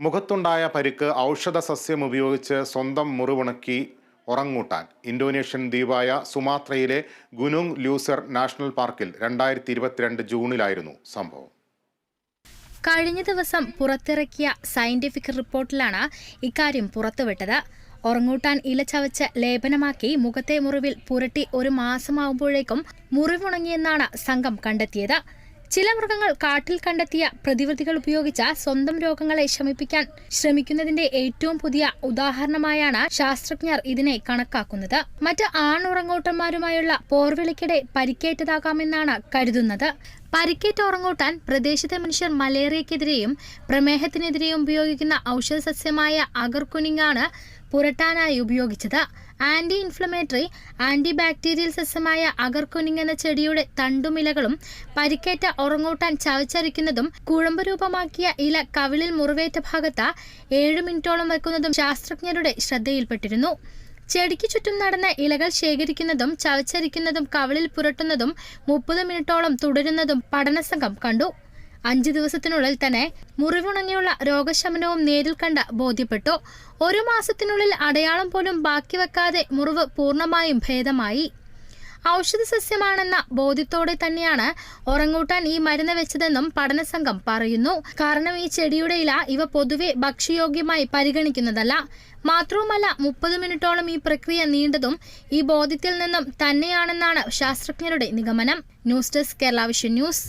മുഖത്തുണ്ടായ പരിക്ക് ഔഷധ സസ്യം ഉപയോഗിച്ച് സ്വന്തം മുറിവുണക്കി ഉറങ്ങൂട്ടാൻ. ഇന്തോനേഷ്യൻ ദ്വീപായ സുമാത്രയിലെ ഗുനുങ് ലൂസർ നാഷണൽ പാർക്കിൽ രണ്ടായിരത്തി ഇരുപത്തിരണ്ട് ജൂണിലായിരുന്നു സംഭവം. കഴിഞ്ഞ ദിവസം പുറത്തിറക്കിയ സയന്റിഫിക് റിപ്പോർട്ടിലാണ് ഇക്കാര്യം പുറത്തുവിട്ടത്. ഉറങ്ങൂട്ടാൻ ഇല ചവച്ച് ലേപനമാക്കി മുഖത്തെ മുറിവിൽ പുരട്ടി ഒരു മാസമാവുമ്പോഴേക്കും മുറിവുണങ്ങിയെന്നാണ് സംഘം കണ്ടെത്തിയത്. ചില മൃഗങ്ങൾ കാട്ടിൽ കണ്ടെത്തിയ പ്രതിവിധികൾ ഉപയോഗിച്ച സ്വന്തം രോഗങ്ങളെ ശമിപ്പിക്കാൻ ശ്രമിക്കുന്നതിന്റെ ഏറ്റവും പുതിയ ഉദാഹരണമായാണ് ശാസ്ത്രജ്ഞർ ഇതിനെ കണക്കാക്കുന്നത്. മറ്റ് ആണുറങ്ങോട്ടന്മാരുമായുള്ള പോർവിളിക്കിടെ പരിക്കേറ്റതാകാമെന്നാണ് കരുതുന്നത്. പരിക്കേറ്റ ഉറങ്ങൂട്ടാൻ പ്രദേശത്തെ മനുഷ്യർ മലേറിയക്കെതിരെയും പ്രമേഹത്തിനെതിരെയും ഉപയോഗിക്കുന്ന ഔഷധ സസ്യമായ അഗർകുനിങ്ങാണ് പുരട്ടാനായി ഉപയോഗിച്ചത്. ആന്റി ഇൻഫ്ലമേറ്ററി ആന്റി ബാക്ടീരിയൽ സസ്യമായ അഗർകുനിങ് എന്ന ചെടിയുടെ തണ്ടുമിലകളും പരിക്കേറ്റ ഉറങ്ങൂട്ടാൻ ചവച്ചരിക്കുന്നതും കുഴമ്പ് രൂപമാക്കിയ ഇല കവിളിൽ മുറിവേറ്റ ഭാഗത്ത് ഏഴ് മിനിറ്റോളം വെക്കുന്നതും ശാസ്ത്രജ്ഞരുടെ ശ്രദ്ധയിൽപ്പെട്ടിരുന്നു. ചെടിക്ക് ചുറ്റും നടന്ന ഇലകൾ ശേഖരിക്കുന്നതും ചവച്ചരിക്കുന്നതും കവളിൽ പുരട്ടുന്നതും മുപ്പത് മിനിറ്റോളം തുടരുന്നതും പഠനസംഘം കണ്ടു. അഞ്ചു ദിവസത്തിനുള്ളിൽ തന്നെ മുറിവുണങ്ങിയുള്ള രോഗശമനവും നേരിൽ കണ്ട് ബോധ്യപ്പെട്ടു. ഒരു മാസത്തിനുള്ളിൽ അടയാളം പോലും ബാക്കി വെക്കാതെ മുറിവ് പൂർണമായും ഭേദമായി. ഔഷധ സസ്യമാണെന്ന ബോധ്യത്തോടെ തന്നെയാണ് ഉറങ്ങൂട്ടാൻ ഈ മരുന്ന് വെച്ചതെന്നും പഠനസംഘം പറയുന്നു. കാരണം ഈ ചെടിയുടെ ഇല ഇവ പൊതുവെ ഭക്ഷ്യയോഗ്യമായി പരിഗണിക്കുന്നതല്ല. മാത്രവുമല്ല മുപ്പത് മിനിറ്റോളം ഈ പ്രക്രിയ നീണ്ടതും ഈ ബോധ്യത്തിൽ നിന്നും തന്നെയാണെന്നാണ് ശാസ്ത്രജ്ഞരുടെ നിഗമനം. News desk Kerala vision news.